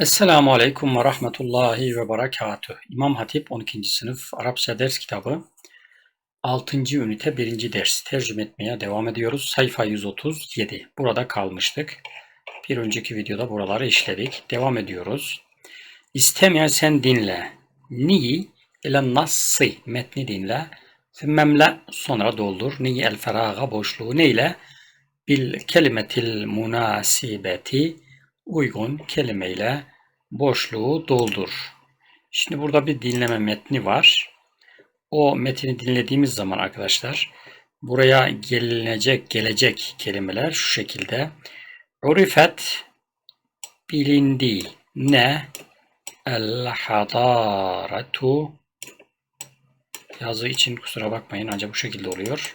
Esselamu Aleyküm ve Rahmetullahi ve Berekatuh. İmam Hatip 12. sınıf Arapça ders kitabı 6. ünite 1. ders tercüme etmeye devam ediyoruz. Sayfa 137. Burada kalmıştık. Bir önceki videoda buraları işledik. Devam ediyoruz. İstemeyen sen dinle. Niyi ile nassı metni dinle. Fümmemle sonra doldur. Niyi el feraga boşluğu neyle? Bil kelimetil münasibeti uygun kelimeyle boşluğu doldur. Şimdi burada bir dinleme metni var. O metni dinlediğimiz zaman arkadaşlar buraya gelinecek, gelecek kelimeler şu şekilde. Urifet bilindi. Ne? El hadaretu yazı için kusura bakmayın ancak bu şekilde oluyor.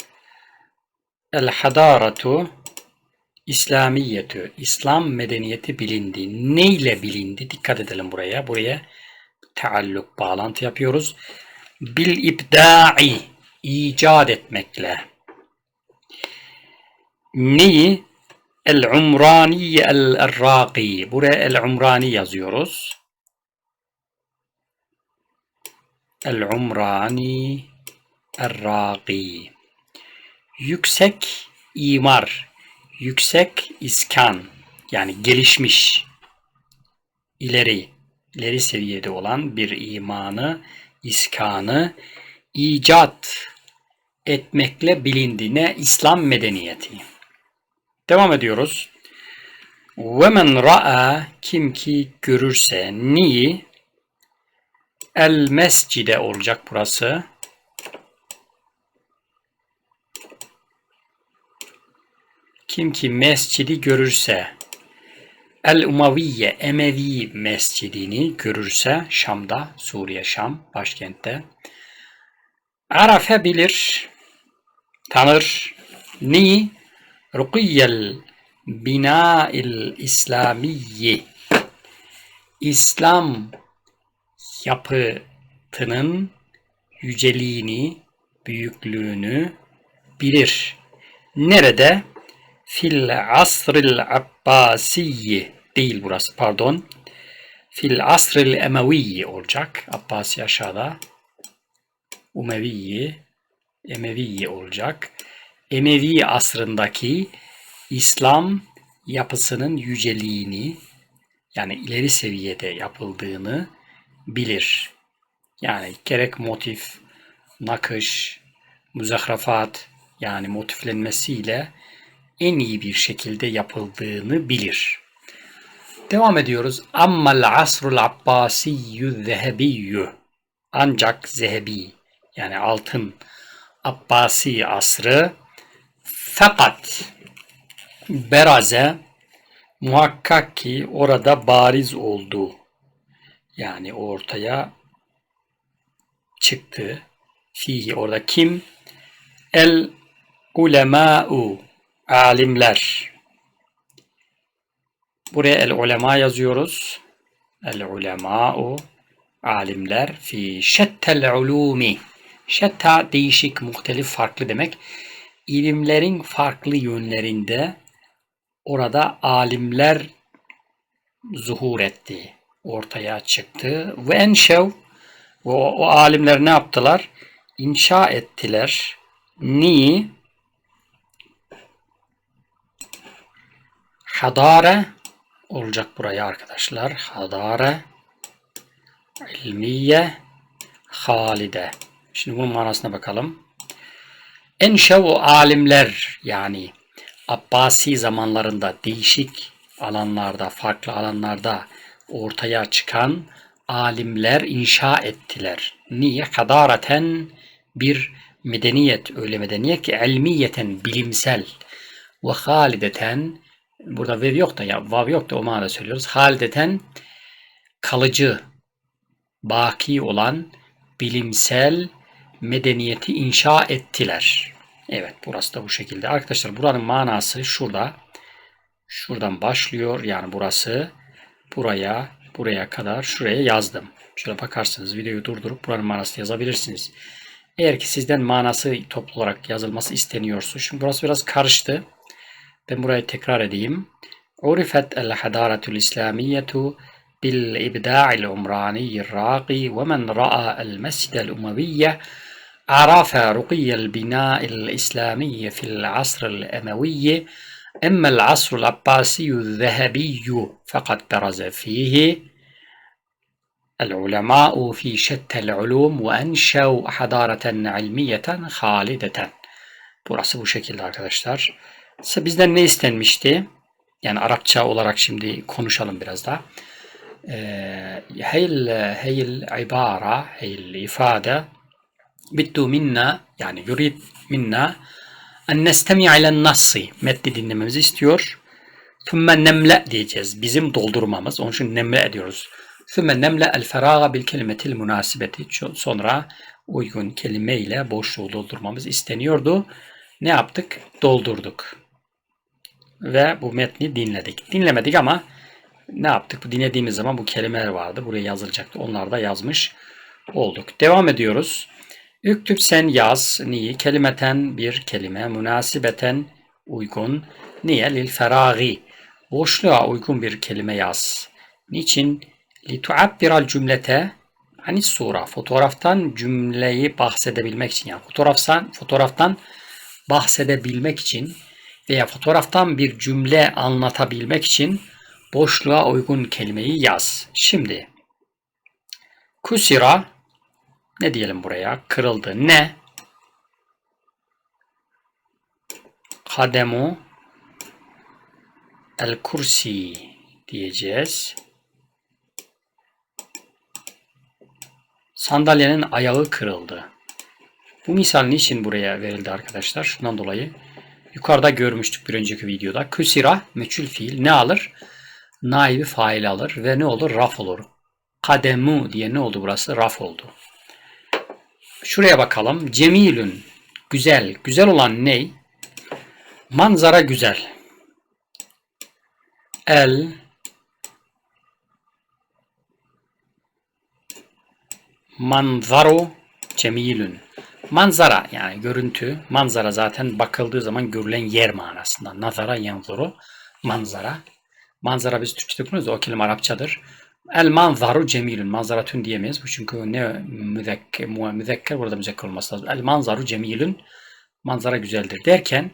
El hadaretu İslamiyetü, İslam medeniyeti bilindi. Ne ile bilindi? Dikkat edelim buraya. Buraya taalluk, bağlantı yapıyoruz. Bil ibda'i, icat etmekle. Neyi? El umrani el raqi. Buraya el umrani yazıyoruz. El umrani el raqi. Yüksek imar, yüksek iskan yani gelişmiş, ileri, ileri seviyede olan bir imanı, iskanı icat etmekle bilindi. Ne? İslam medeniyeti. Devam ediyoruz. Men ra'a kim ki görürse niyi el mescide olacak burası. Kim ki mescidi görürse El Umaviye Emevi mescidini görürse Şam'da, Suriye Şam başkentte Arafe bilir, tanır. Ni? Rukiyel bina'il İslamiyyi İslam yapıtının yüceliğini, büyüklüğünü bilir. Nerede? Fil asril abbasiyyi değil burası pardon. Fil asril emeviyyi olacak. Abbasi aşağıda. Umeviyyi, Emeviyi olacak. Emevi asrındaki İslam yapısının yüceliğini yani ileri seviyede yapıldığını bilir. Yani gerek motif, nakış, müzahrafat yani motiflenmesiyle en iyi bir şekilde yapıldığını bilir. Devam ediyoruz. Ammal asrul abbasiyyü zehebiyyü. Ancak zehebi yani altın Abbasi asrı fakat beraze muhakkak ki orada bariz oldu. Yani ortaya çıktı. Fihi orada kim? El ulema'u alimler. Buraya el ulema yazıyoruz. El ulema'u alimler fi şettel ulumi. Şetta değişik, muhtelif, farklı demek. İlimlerin farklı yönlerinde orada alimler zuhur etti, ortaya çıktı. Ve enşev ve o, o alimler ne yaptılar? İnşa ettiler. Ni hadare olacak buraya arkadaşlar. Hadare ilmiye halide. Şimdi bunun manasına bakalım. Enşev alimler yani Abbasi zamanlarında değişik alanlarda, farklı alanlarda ortaya çıkan alimler inşa ettiler. Niye? Kadareten bir medeniyet, öyle medeniyet ki ilmiyeten, bilimsel ve halideten burada vev yok da ya vav yok da o manada söylüyoruz. Halideten kalıcı, baki olan bilimsel medeniyeti inşa ettiler. Evet burası da bu şekilde. Arkadaşlar buranın manası şurada. Şuradan başlıyor. Yani burası buraya buraya kadar şuraya yazdım. Şöyle bakarsanız videoyu durdurup buranın manasını yazabilirsiniz. Eğer ki sizden manası toplu olarak yazılması isteniyorsa. Şimdi burası biraz karıştı. Ben burayı tekrar el hadaretul İslamiyetu بالإبداع العمراني الراقي ومن رأى المسجد الأموي عرف رقي البناء الإسلامي في العصر الأموي أما العصر العباسي الذهبي فقد برز فيه العلماء في شتى العلوم وأنشأوا حضارة علمية خالدة. Burası bu şekilde arkadaşlar. Size bizden ne istenmişti? Yani Arapça olarak şimdi konuşalım biraz da. Ee, heyl, heyl ibara, heyl ifade bittu minna yani yurid minna en nestemi ilen nassi metni dinlememizi istiyor. Thumma nemle diyeceğiz. Bizim doldurmamız. Onun için nemle ediyoruz. Thumma nemle el feraga bil kelimetil münasibeti. Sonra uygun kelime ile boşluğu doldurmamız isteniyordu. Ne yaptık? Doldurduk. Ve bu metni dinledik. Dinlemedik ama ne yaptık? Bu dinlediğimiz zaman bu kelimeler vardı. Buraya yazılacaktı. Onları da yazmış olduk. Devam ediyoruz. Üktüp sen yaz. Niye? Kelimeten bir kelime. Münasibeten uygun. Niye? Lil feragi. Boşluğa uygun bir kelime yaz. Niçin? Li tuabbiral cümlete hani sura. Fotoğraftan cümleyi bahsedebilmek için. Yani fotoğraftan, fotoğraftan bahsedebilmek için veya fotoğraftan bir cümle anlatabilmek için boşluğa uygun kelimeyi yaz. Şimdi kusira ne diyelim buraya? Kırıldı. Ne? Kademu el kursi diyeceğiz. Sandalyenin ayağı kırıldı. Bu misal niçin buraya verildi arkadaşlar? Şundan dolayı. Yukarıda görmüştük bir önceki videoda. Kusira meçhul fiil ne alır? Naibi fail alır ve ne olur? Raf olur. Kademu diye ne oldu burası? Raf oldu. Şuraya bakalım. Cemilün. Güzel. Güzel olan ne? Manzara güzel. El manzaru cemilün. Manzara yani görüntü. Manzara zaten bakıldığı zaman görülen yer manasında. Nazara yanzuru. Manzara. Manzara biz Türkçe'de kullanıyoruz. O kelime Arapçadır. El manzaru cemilün. Manzaratün diyemeyiz. Bu çünkü ne müzekker, müzekker burada müzekker olması lazım. El manzaru cemilün. Manzara güzeldir derken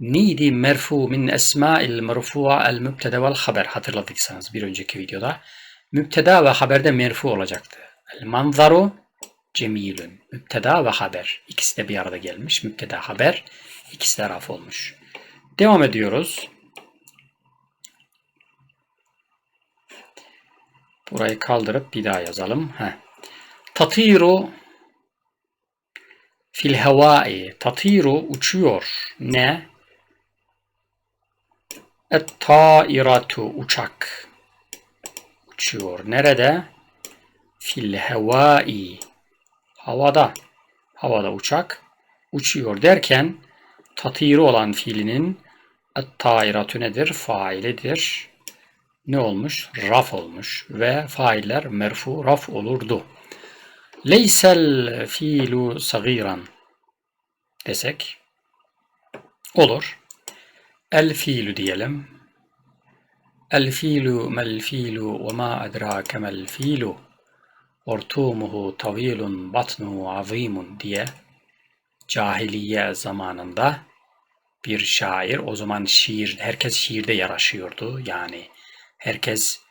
neydi merfu min esma'il merfu'a el mübtede vel haber hatırladıysanız bir önceki videoda. Mübteda ve haberde merfu olacaktı. El manzaru cemilün. Mübteda ve haber. İkisi de bir arada gelmiş. Mübteda haber. İkisi de raf olmuş. Devam ediyoruz. Burayı kaldırıp bir daha yazalım. Heh. Tatiru fil hevai. Tatiru uçuyor. Ne? Et tairatu uçak. Uçuyor. Nerede? Fil hevai. Havada. Havada uçak. Uçuyor derken tatiru olan fiilinin tairatu nedir? Failidir ne olmuş? Raf olmuş ve failler merfu raf olurdu. Leysel fiilu sagiran desek olur. El fiilu diyelim. El fiilu mel fiilu ve ma adrake mel fiilu ortumuhu tavilun batnuhu azimun diye cahiliye zamanında bir şair o zaman şiir herkes şiirde yaraşıyordu yani herkes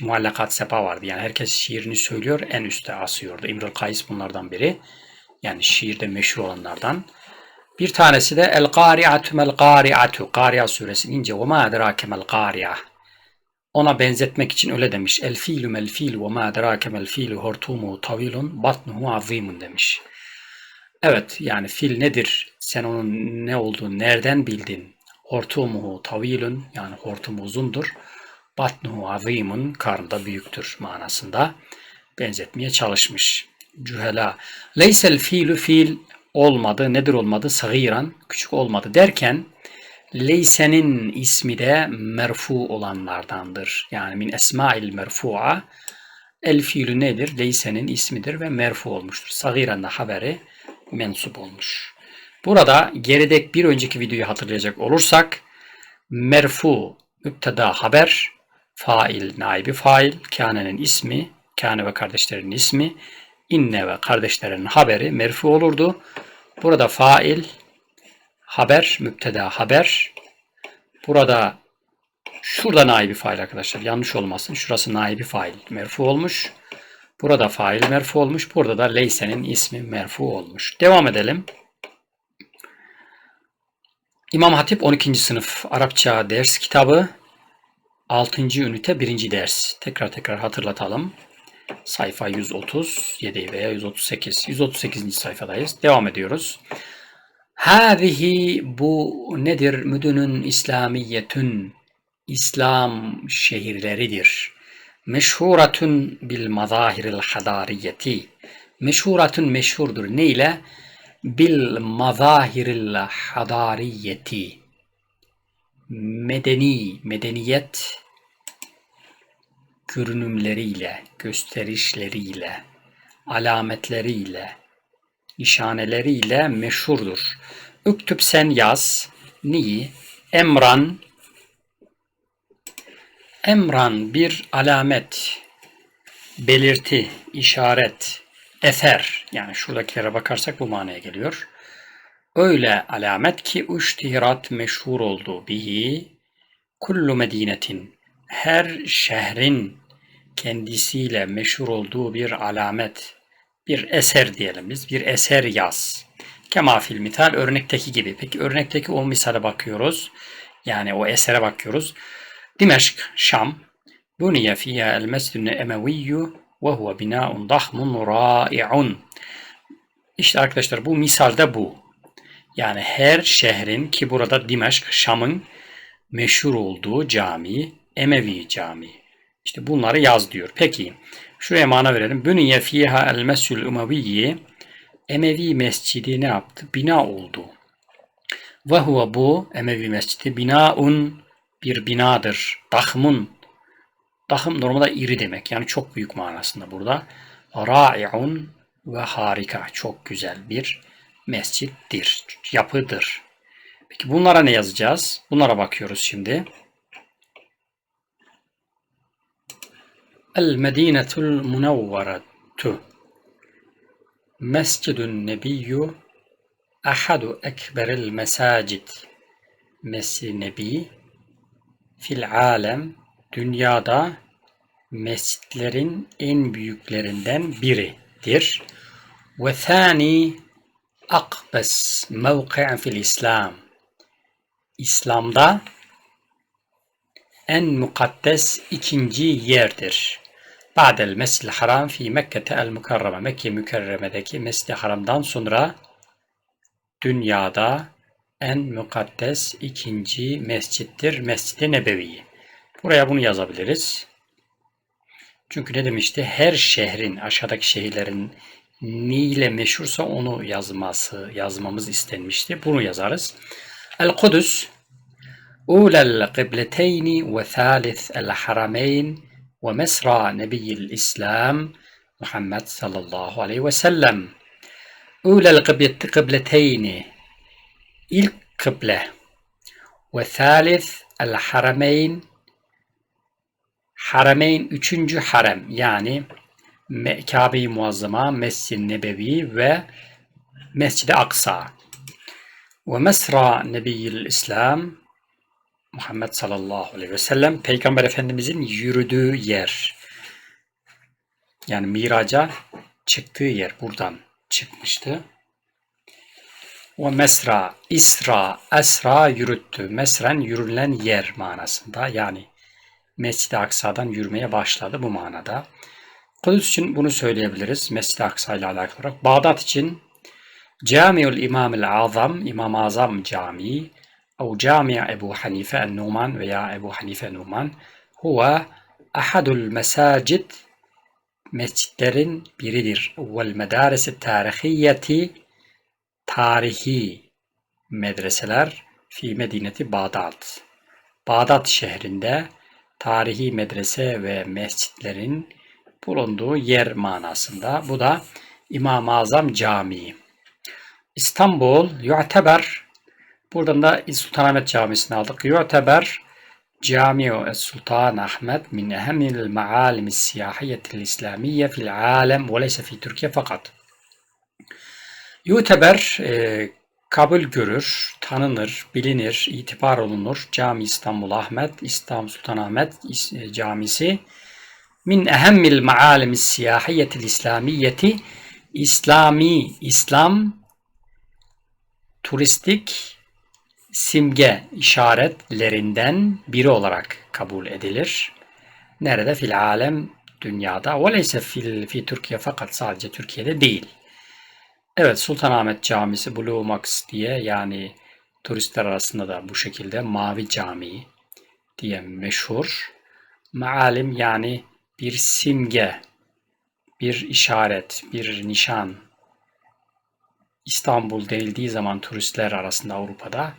muallakat sepa vardı. Yani herkes şiirini söylüyor en üste asıyordu. İmrül Kays bunlardan biri. Yani şiirde meşhur olanlardan. Bir tanesi de El Qari'atu mel Qari'atu. Qari'a suresi ince ve ma adrake mel Qari'a. Ona benzetmek için öyle demiş. El filu mel filu ve ma adrake mel filu hortumu tavilun batnuhu azimun demiş. Evet yani fil nedir? Sen onun ne olduğunu nereden bildin? Hortumuhu tavilun yani hortum uzundur batnuhu azimun karnında büyüktür manasında benzetmeye çalışmış. Cühela. Leysel fiilü fiil olmadı. Nedir olmadı? Sagiran. Küçük olmadı derken Leyse'nin ismi de merfu olanlardandır. Yani min esmail merfu'a el fiilü nedir? Leyse'nin ismidir ve merfu olmuştur. Sagiran da haberi mensup olmuş. Burada geridek bir önceki videoyu hatırlayacak olursak merfu müpteda haber Fail, naibi fail. Kâne'nin ismi, Kâne ve kardeşlerinin ismi. İnne ve kardeşlerinin haberi merfu olurdu. Burada fail, haber, müpteda haber. Burada şurada naibi fail arkadaşlar. Yanlış olmasın. Şurası naibi fail merfu olmuş. Burada fail merfu olmuş. Burada da leysenin ismi merfu olmuş. Devam edelim. İmam Hatip 12. sınıf Arapça ders kitabı 6. ünite 1. ders. Tekrar tekrar hatırlatalım. Sayfa 137 veya 138. 138. sayfadayız. Devam ediyoruz. Hâzihi bu nedir? Müdünün İslamiyetün İslam şehirleridir. Meşhuratun bil mazahiril hadariyeti. Meşhuratun meşhurdur. Ne? Bil mazahiril hadariyeti. Medeni, medeniyet görünümleriyle, gösterişleriyle, alametleriyle, nişaneleriyle meşhurdur. Üktüp sen yaz. Niye? Emran Emran bir alamet, belirti, işaret, eser. Yani şuradakilere bakarsak bu manaya geliyor. Öyle alamet ki uştihirat meşhur oldu bihi kullu medinetin her şehrin kendisiyle meşhur olduğu bir alamet, bir eser diyelim biz, bir eser yaz. Kema fil örnekteki gibi. Peki örnekteki o misale bakıyoruz. Yani o esere bakıyoruz. Dimeşk, Şam. Buniye fiha el mescidun emeviyyu ve huve bina'un dahmun ra'i'un. İşte arkadaşlar bu misalde bu. Yani her şehrin ki burada Dimeşk, Şam'ın meşhur olduğu cami, Emevi Camii. İşte bunları yaz diyor. Peki şuraya mana verelim. Bünye fiha el mescül umeviyyi Emevi mescidi ne yaptı? Bina oldu. Ve huve bu Emevi mescidi binaun bir binadır. Dahmun. Dahım normalde iri demek. Yani çok büyük manasında burada. Ra'iun ve harika. Çok güzel bir mescittir. Yapıdır. Peki bunlara ne yazacağız? Bunlara bakıyoruz şimdi. El Medinetul Munavvaretu Mescidun Nebiyyü Ahadu ekberil mesacid Mescid Nebi fil alem dünyada mescitlerin en büyüklerinden biridir. Ve thani akbes mevki'en fil İslam. İslam'da en mukaddes ikinci yerdir. Ba'del Mescid-i Haram fi Mekke'te el Mukarreme Mekke Mükerreme'deki Mescid-i Haram'dan sonra dünyada en mukaddes ikinci mescittir Mescid-i Nebevi. Buraya bunu yazabiliriz. Çünkü ne demişti? Her şehrin aşağıdaki şehirlerin neyle meşhursa onu yazması yazmamız istenmişti. Bunu yazarız. El Kudüs Ulel kıbleteyni ve thalith el harameyn ومسرى نبي الإسلام محمد صلى الله عليه وسلم. أولى القبلتين القبلة. وثالث الحرمين. حرمين üçüncü حرم يعني Kabe-i مسجد النبوي ومسجد أقصى. ومسرى نبي الإسلام Muhammed sallallahu aleyhi ve sellem Peygamber Efendimizin yürüdüğü yer. Yani miraca çıktığı yer buradan çıkmıştı. O mesra, isra, esra yürüttü. Mesren yürülen yer manasında. Yani Mescid-i Aksa'dan yürümeye başladı bu manada. Kudüs için bunu söyleyebiliriz. Mescid-i Aksa ile alakalı olarak. Bağdat için Camiul İmam-ül Azam, İmam-ı Azam Camii, أو جامع أبو حنيفة النومان veya Ebu Hanife Numan huve ahadul mesacid mescitlerin biridir. Vel medaresi tarihiyeti tarihi medreseler fi medineti Bağdat. Bağdat şehrinde tarihi medrese ve mescitlerin bulunduğu yer manasında. Bu da İmam-ı Azam Camii. İstanbul yu'teber Buradan da Sultanahmet Camisi'ni aldık. Yu'teber Camiu Sultan Ahmet min ehemmil ma'alimi siyahiyetil İslamiyye fil alem ve leyse fi Türkiye fakat. Yu'teber e, kabul görür, tanınır, bilinir, itibar olunur. Cami İstanbul Ahmet, İstanbul Sultan Ahmet e, Camisi min ehemmil ma'alimi siyahiyetil İslamiyeti İslami, İslam turistik simge işaretlerinden biri olarak kabul edilir. Nerede? Fil alem dünyada. Ve leyse fil, fi Türkiye fakat sadece Türkiye'de değil. Evet Sultanahmet Camisi Blue Max diye yani turistler arasında da bu şekilde Mavi Camii diye meşhur. Maalim yani bir simge, bir işaret, bir nişan. İstanbul denildiği zaman turistler arasında Avrupa'da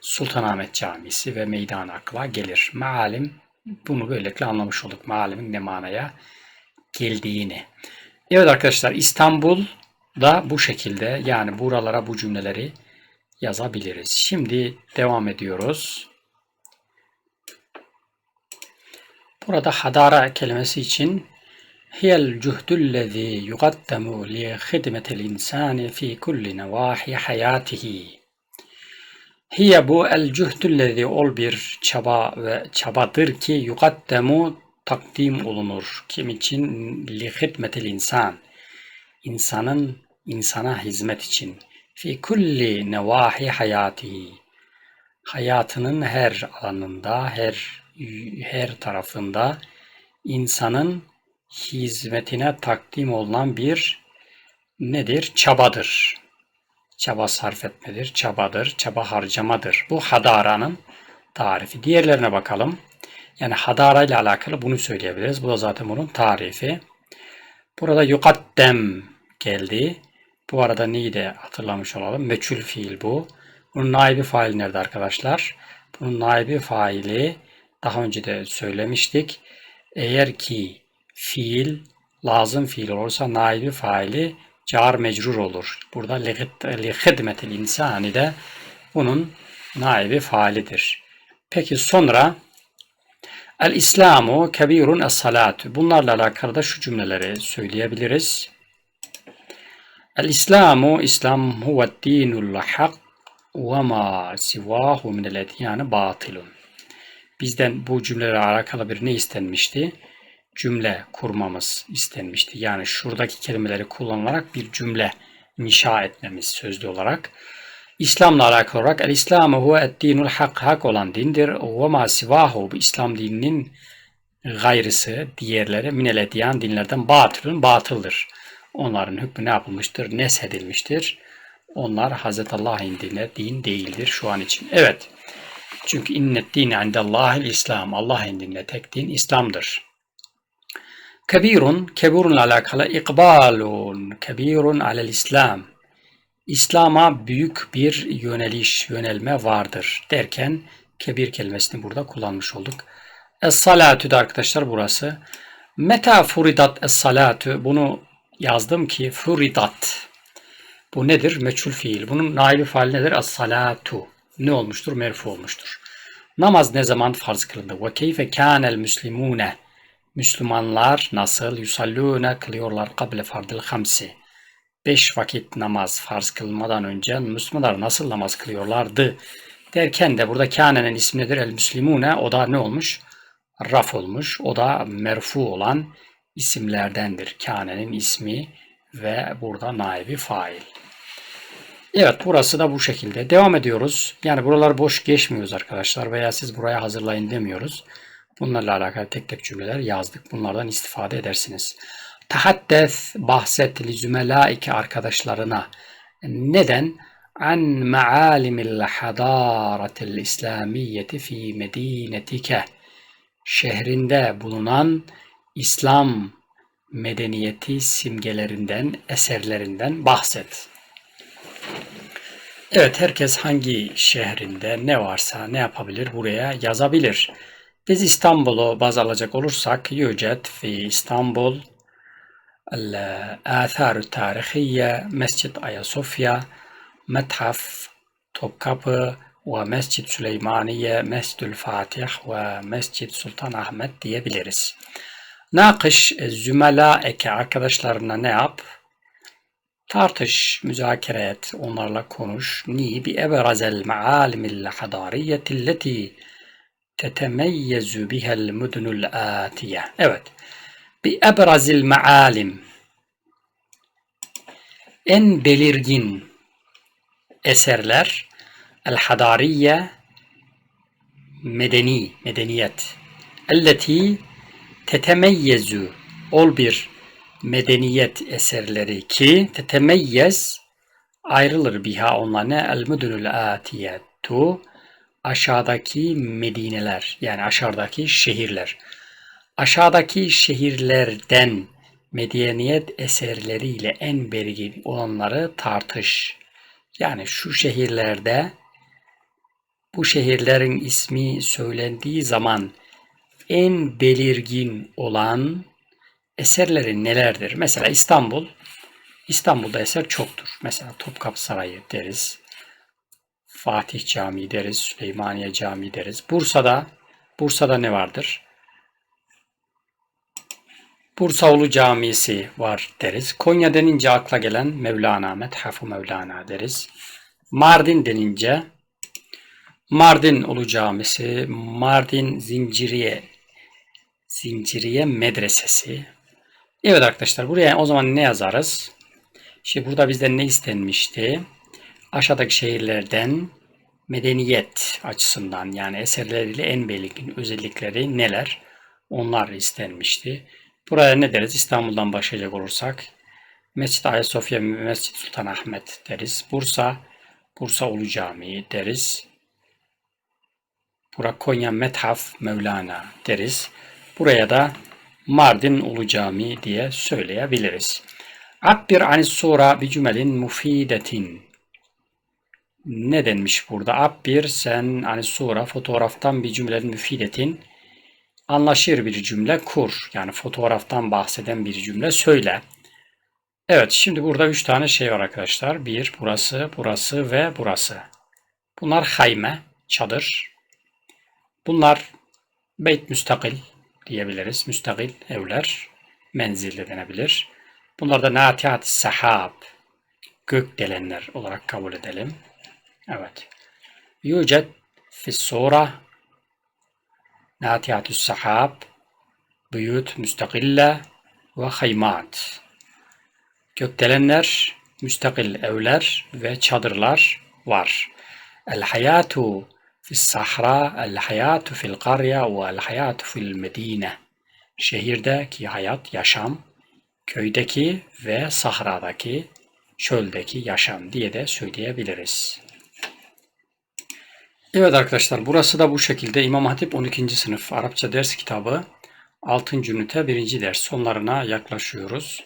Sultanahmet Camisi ve meydan akla gelir. Maalim bunu böylelikle anlamış olduk. Maalimin ne manaya geldiğini. Evet arkadaşlar İstanbul da bu şekilde yani buralara bu cümleleri yazabiliriz. Şimdi devam ediyoruz. Burada hadara kelimesi için hiyel cuhdüllezî yuqaddamu li hidmetil insani fi kulli nevahi hayatihi. Hiye bu el cuhdüllezî ol bir çaba ve çabadır ki yuqaddamu takdim olunur. Kim için? Li hidmetil insan. İnsanın insana hizmet için. Fi kulli nevahi hayatihi. Hayatının her alanında, her her tarafında insanın hizmetine takdim olunan bir nedir? Çabadır. Çaba sarf etmedir, çabadır, çaba harcamadır. Bu hadaranın tarifi. Diğerlerine bakalım. Yani hadara ile alakalı bunu söyleyebiliriz. Bu da zaten bunun tarifi. Burada yukaddem geldi. Bu arada neyi de hatırlamış olalım. Meçhul fiil bu. Bunun naibi faili nerede arkadaşlar? Bunun naibi faili daha önce de söylemiştik. Eğer ki fiil lazım fiil olursa naibi faili car mecrur olur. Burada li hidmetil insani de bunun naibi faalidir. Peki sonra El İslamu kebirun es salatu. Bunlarla alakalı da şu cümleleri söyleyebiliriz. El İslamu İslam huve dinul hak ve ma sivahu minel etyanı batilun. Bizden bu cümlelerle alakalı bir ne istenmişti? Cümle kurmamız istenmişti. Yani şuradaki kelimeleri kullanarak bir cümle inşa etmemiz sözlü olarak. İslam'la alakalı olarak el İslamu huve dinul hak hak olan dindir. Ve ma sivahu bu İslam dininin gayrısı diğerleri minel etyan dinlerden batılın batıldır. Onların hükmü ne yapılmıştır? Neshedilmiştir. Onlar Hazreti Allah indine din değildir şu an için. Evet. Çünkü innet dine indellahil İslam. Allah indinde tek din İslam'dır. Kebirun, kebirunla alakalı ikbalun, kebirun alel İslam. İslam'a büyük bir yöneliş, yönelme vardır derken kebir kelimesini burada kullanmış olduk. Es-salatü de arkadaşlar burası. Meta furidat es-salatu bunu yazdım ki furidat. Bu nedir? Meçhul fiil. Bunun naibi faali nedir? Es-salatu. Ne olmuştur? Merfu olmuştur. Namaz ne zaman farz kılındı? Ve keyfe kânel müslimûne. Müslümanlar nasıl yusallûne kılıyorlar kable fardil hamsi. Beş vakit namaz farz kılmadan önce Müslümanlar nasıl namaz kılıyorlardı derken de burada kânenin ismi nedir? El müslimune o da ne olmuş? Raf olmuş. O da merfu olan isimlerdendir. Kânenin ismi ve burada naibi fail. Evet burası da bu şekilde. Devam ediyoruz. Yani buralar boş geçmiyoruz arkadaşlar veya siz buraya hazırlayın demiyoruz. Bunlarla alakalı tek tek cümleler yazdık. Bunlardan istifade edersiniz. Tahaddes bahset li zümelaike arkadaşlarına. Neden? An maalimil hadaratil İslamiyeti fi medinetike. Şehrinde bulunan İslam medeniyeti simgelerinden, eserlerinden bahset. Evet, herkes hangi şehrinde ne varsa ne yapabilir buraya yazabilir. Biz İstanbul'u baz alacak olursak yücet fi İstanbul Athar Tarihiye, Mescid Ayasofya, Methaf Topkapı ve Mescid Süleymaniye, Mescidül Fatih ve Mescid Sultan Ahmet diyebiliriz. Nakış e, zümela eke arkadaşlarına ne yap? Tartış, müzakere et, onlarla konuş. Ni bi eberazel mealimil hadariyetilleti tetemeyyezu bihel mudunul atiye. Evet. Bi ebrazil maalim en belirgin eserler el hadariye medeni, medeniyet. Elleti tetemeyyezu ol bir medeniyet eserleri ki tetemeyyez ayrılır biha onlar ne el müdünül atiyetu aşağıdaki medineler yani aşağıdaki şehirler. Aşağıdaki şehirlerden medeniyet eserleriyle en belirgin olanları tartış. Yani şu şehirlerde bu şehirlerin ismi söylendiği zaman en belirgin olan eserleri nelerdir? Mesela İstanbul. İstanbul'da eser çoktur. Mesela Topkapı Sarayı deriz. Fatih Camii deriz. Süleymaniye Camii deriz. Bursa'da Bursa'da ne vardır? Bursaulu Camisi var deriz. Konya denince akla gelen Mevlana, Methafu Mevlana deriz. Mardin denince Mardin Ulu Camisi, Mardin Zinciriye Zinciriye Medresesi. Evet arkadaşlar buraya o zaman ne yazarız? Şimdi burada bizden ne istenmişti? Aşağıdaki şehirlerden medeniyet açısından yani eserleriyle en belirgin özellikleri neler? Onlar istenmişti. Buraya ne deriz? İstanbul'dan başlayacak olursak Mescid Ayasofya, Mescid Sultan Ahmet deriz. Bursa, Bursa Ulu Camii deriz. Bura Konya Methaf Mevlana deriz. Buraya da Mardin Ulu Camii diye söyleyebiliriz. Abbir anis sura bi cümelin mufidetin. Ne denmiş burada? Abbir sen anis sura fotoğraftan bir cümlenin müfidetin anlaşır bir cümle kur. Yani fotoğraftan bahseden bir cümle söyle. Evet şimdi burada üç tane şey var arkadaşlar. Bir burası, burası ve burası. Bunlar hayme, çadır. Bunlar beyt müstakil diyebiliriz. Müstakil evler, menzil de denebilir. Bunlar da natihat sahab, gök delenler olarak kabul edelim. Evet. Yüced fis sura natiyatüs sahab büyüt müstakille ve haymat. Gökdelenler, müstakil evler ve çadırlar var. El hayatu fis sahra, el hayatu fil karya ve el hayatu fil medine. Şehirdeki hayat, yaşam, köydeki ve sahradaki, çöldeki yaşam diye de söyleyebiliriz. Evet arkadaşlar burası da bu şekilde İmam Hatip 12. sınıf Arapça ders kitabı 6. ünite 1. ders sonlarına yaklaşıyoruz.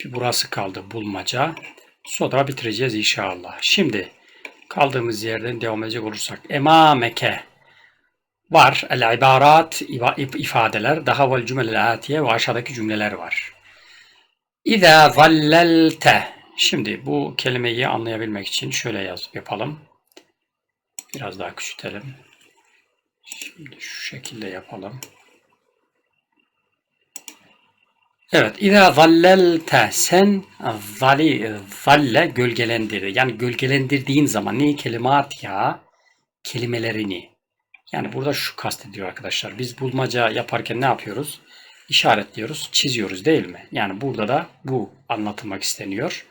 Bir burası kaldı bulmaca. Sonra bitireceğiz inşallah. Şimdi kaldığımız yerden devam edecek olursak emameke var. El ibarat ifadeler daha vel cümleler atiye ve aşağıdaki cümleler var. İza zallelte Şimdi bu kelimeyi anlayabilmek için şöyle yazıp yapalım. Biraz daha küçültelim. Şimdi şu şekilde yapalım. Evet. İza zallelte sen zali zalle gölgelendirir. Yani gölgelendirdiğin zaman ne kelimat ya kelimelerini. Yani burada şu kastediyor arkadaşlar. Biz bulmaca yaparken ne yapıyoruz? İşaretliyoruz, çiziyoruz değil mi? Yani burada da bu anlatılmak isteniyor.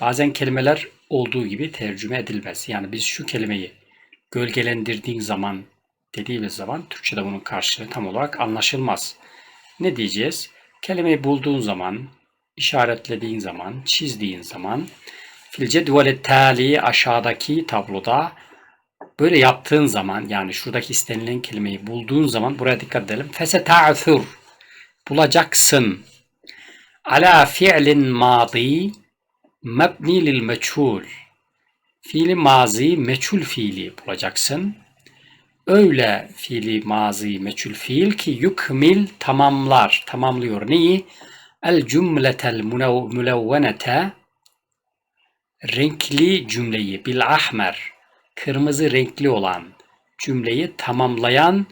Bazen kelimeler olduğu gibi tercüme edilmez. Yani biz şu kelimeyi gölgelendirdiğin zaman dediğimiz zaman Türkçe'de bunun karşılığı tam olarak anlaşılmaz. Ne diyeceğiz? Kelimeyi bulduğun zaman, işaretlediğin zaman, çizdiğin zaman fil cedvele tali aşağıdaki tabloda böyle yaptığın zaman yani şuradaki istenilen kelimeyi bulduğun zaman buraya dikkat edelim. Fese ta'thur bulacaksın. Ala fi'lin madi mebni lil meçhul Fiili mazi meçhul fiili bulacaksın. Öyle fiili mazi meçhul fiil ki yukmil tamamlar, tamamlıyor. Neyi? El cümletel mülevvenete renkli cümleyi bil ahmer kırmızı renkli olan cümleyi tamamlayan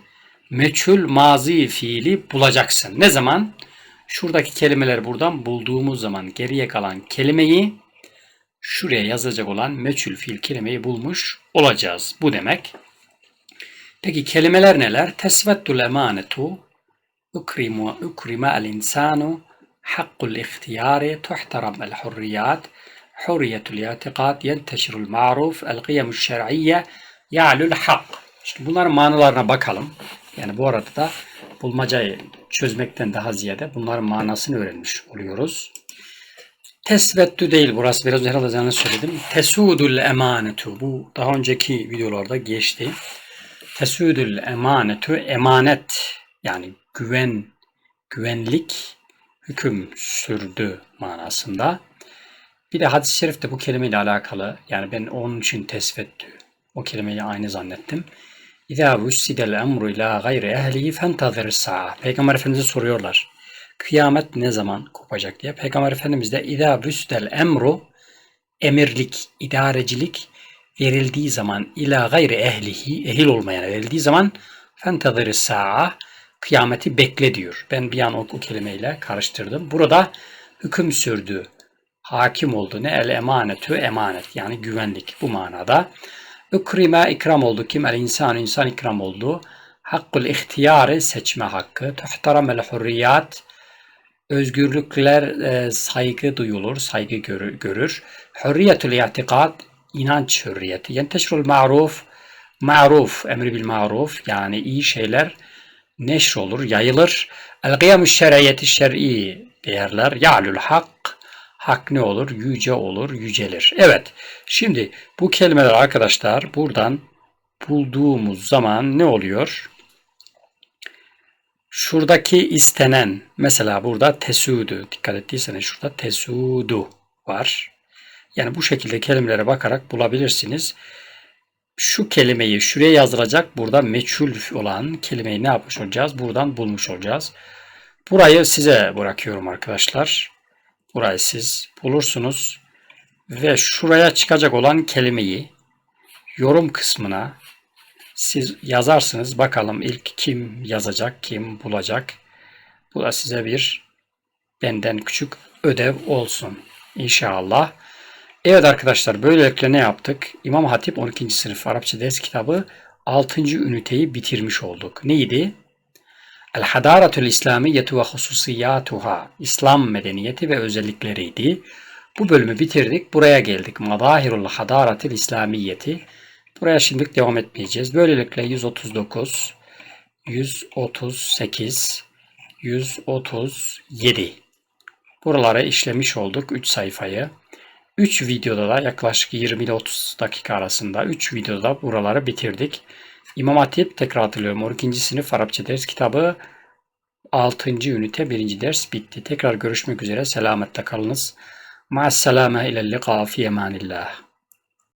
meçhul mazi fiili bulacaksın. Ne zaman? Şuradaki kelimeleri buradan bulduğumuz zaman geriye kalan kelimeyi şuraya yazacak olan meçhul fiil kelimeyi bulmuş olacağız. Bu demek. Peki kelimeler neler? Tesvettul emanetu, ukrimu, ukrima el insanu, hakkul ihtiyari, tuhtaram el hurriyat, hurriyetul yatikad, yenteşirul ma'ruf, el kıyemul şer'iyye, ya'lul hak. Şimdi bunların manalarına bakalım. Yani bu arada da bulmacayı çözmekten daha ziyade bunların manasını öğrenmiş oluyoruz. Tesvettü değil burası biraz herhalde yanlış söyledim. Tesudul emanetu bu daha önceki videolarda geçti. Tesudul emanetu emanet yani güven, güvenlik hüküm sürdü manasında. Bir de hadis-i şerifte bu kelimeyle alakalı yani ben onun için tesvettü o kelimeyi aynı zannettim. İzâ vussidel emru ilâ gayri ehlihi fentazir sa'a. Peygamber Efendimiz'e soruyorlar. Kıyamet ne zaman kopacak diye. Peygamber Efendimiz de İzâ vussidel emru emirlik, idarecilik verildiği zaman ila gayri ehlihi, ehil olmayana verildiği zaman fentazir sa'a kıyameti bekle diyor. Ben bir an o, o kelimeyle karıştırdım. Burada hüküm sürdü, hakim oldu. Ne el emanetü emanet yani güvenlik bu manada. Ükrime ikram oldu. Kim? El insan, insan ikram oldu. Hakkul ihtiyarı seçme hakkı. Tuhtaramel hurriyat özgürlükler e, saygı duyulur, saygı görür. görür. Hürriyetül i'tikad inanç hürriyeti. Yenteşrul ma'ruf ma'ruf emri bil ma'ruf yani iyi şeyler neşr olur, yayılır. El kıyamu şer'iyeti şer'i değerler. Ya'lul hak hak ne olur? Yüce olur, yücelir. Evet, şimdi bu kelimeler arkadaşlar buradan bulduğumuz zaman ne oluyor? Şuradaki istenen, mesela burada tesudu, dikkat ettiyseniz şurada tesudu var. Yani bu şekilde kelimelere bakarak bulabilirsiniz. Şu kelimeyi şuraya yazılacak, burada meçhul olan kelimeyi ne yapmış olacağız? Buradan bulmuş olacağız. Burayı size bırakıyorum arkadaşlar. Burayı siz bulursunuz ve şuraya çıkacak olan kelimeyi yorum kısmına siz yazarsınız. Bakalım ilk kim yazacak, kim bulacak. Bu da size bir benden küçük ödev olsun. İnşallah. Evet arkadaşlar böylelikle ne yaptık? İmam Hatip 12. sınıf Arapça ders kitabı 6. üniteyi bitirmiş olduk. Neydi? El hadaratül İslamiyetu ve hususiyatuha. İslam medeniyeti ve özellikleriydi. Bu bölümü bitirdik. Buraya geldik. Madahirul hadaratil İslamiyeti. Buraya şimdilik devam etmeyeceğiz. Böylelikle 139, 138, 137. Buralara işlemiş olduk 3 sayfayı. 3 videoda da yaklaşık 20 ile 30 dakika arasında 3 videoda buraları bitirdik. İmam Hatip tekrar hatırlıyorum 12. sınıf Arapça ders kitabı 6. ünite 1. ders bitti. Tekrar görüşmek üzere. Selametle kalınız. Ma'as selame ile liqa fi emanillah.